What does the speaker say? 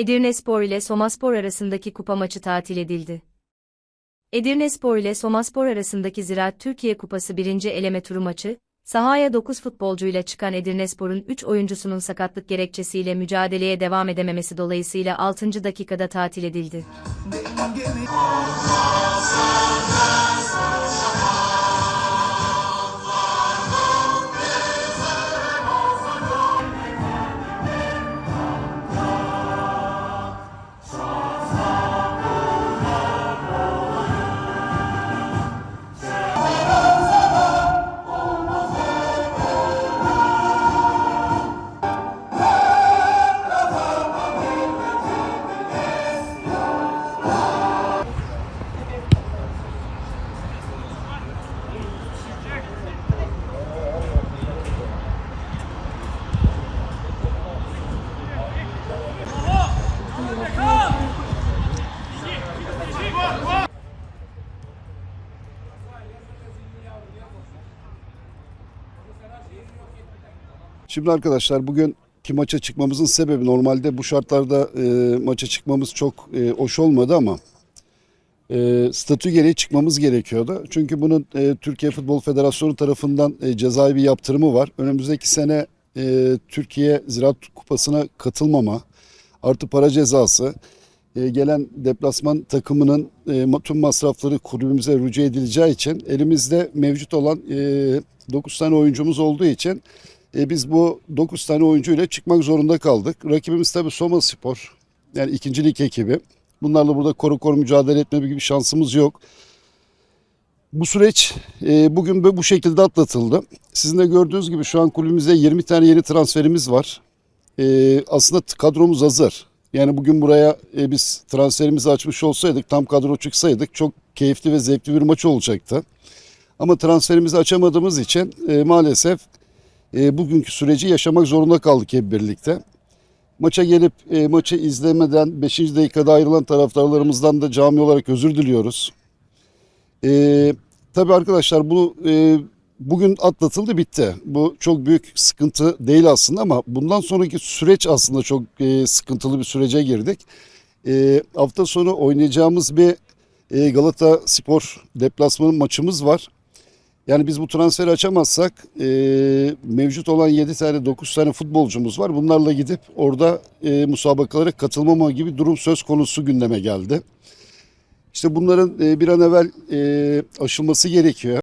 Edirnespor ile Somaspor arasındaki kupa maçı tatil edildi. Edirnespor ile Somaspor arasındaki Ziraat Türkiye Kupası 1. eleme turu maçı, sahaya 9 futbolcuyla çıkan Edirnespor'un 3 oyuncusunun sakatlık gerekçesiyle mücadeleye devam edememesi dolayısıyla 6. dakikada tatil edildi. Şimdi arkadaşlar bugün ki maça çıkmamızın sebebi normalde bu şartlarda e, maça çıkmamız çok e, hoş olmadı ama e, statü gereği çıkmamız gerekiyordu. Çünkü bunun e, Türkiye Futbol Federasyonu tarafından e, cezai bir yaptırımı var. Önümüzdeki sene e, Türkiye Ziraat Kupası'na katılmama artı para cezası e, gelen deplasman takımının e, tüm masrafları kulübümüze rücu edileceği için elimizde mevcut olan e, 9 tane oyuncumuz olduğu için e, biz bu 9 tane oyuncuyla çıkmak zorunda kaldık. Rakibimiz tabii Soma Spor. Yani ikincilik ekibi. Bunlarla burada koru koru mücadele etme gibi şansımız yok. Bu süreç e, bugün bu şekilde atlatıldı. Sizin de gördüğünüz gibi şu an kulübümüzde 20 tane yeni transferimiz var. E, aslında kadromuz hazır. Yani bugün buraya e, biz transferimizi açmış olsaydık, tam kadro çıksaydık çok keyifli ve zevkli bir maç olacaktı. Ama transferimizi açamadığımız için e, maalesef e, bugünkü süreci yaşamak zorunda kaldık hep birlikte. Maça gelip e, maçı izlemeden 5. dakikada ayrılan taraftarlarımızdan da cami olarak özür diliyoruz. E, tabii arkadaşlar bu e, bugün atlatıldı bitti. Bu çok büyük sıkıntı değil aslında ama bundan sonraki süreç aslında çok e, sıkıntılı bir sürece girdik. E, hafta sonu oynayacağımız bir e, Galata Spor deplasmanı maçımız var. Yani biz bu transferi açamazsak e, mevcut olan 7 tane 9 tane futbolcumuz var. Bunlarla gidip orada e, musabakalara katılmama gibi durum söz konusu gündeme geldi. İşte bunların e, bir an evvel e, aşılması gerekiyor.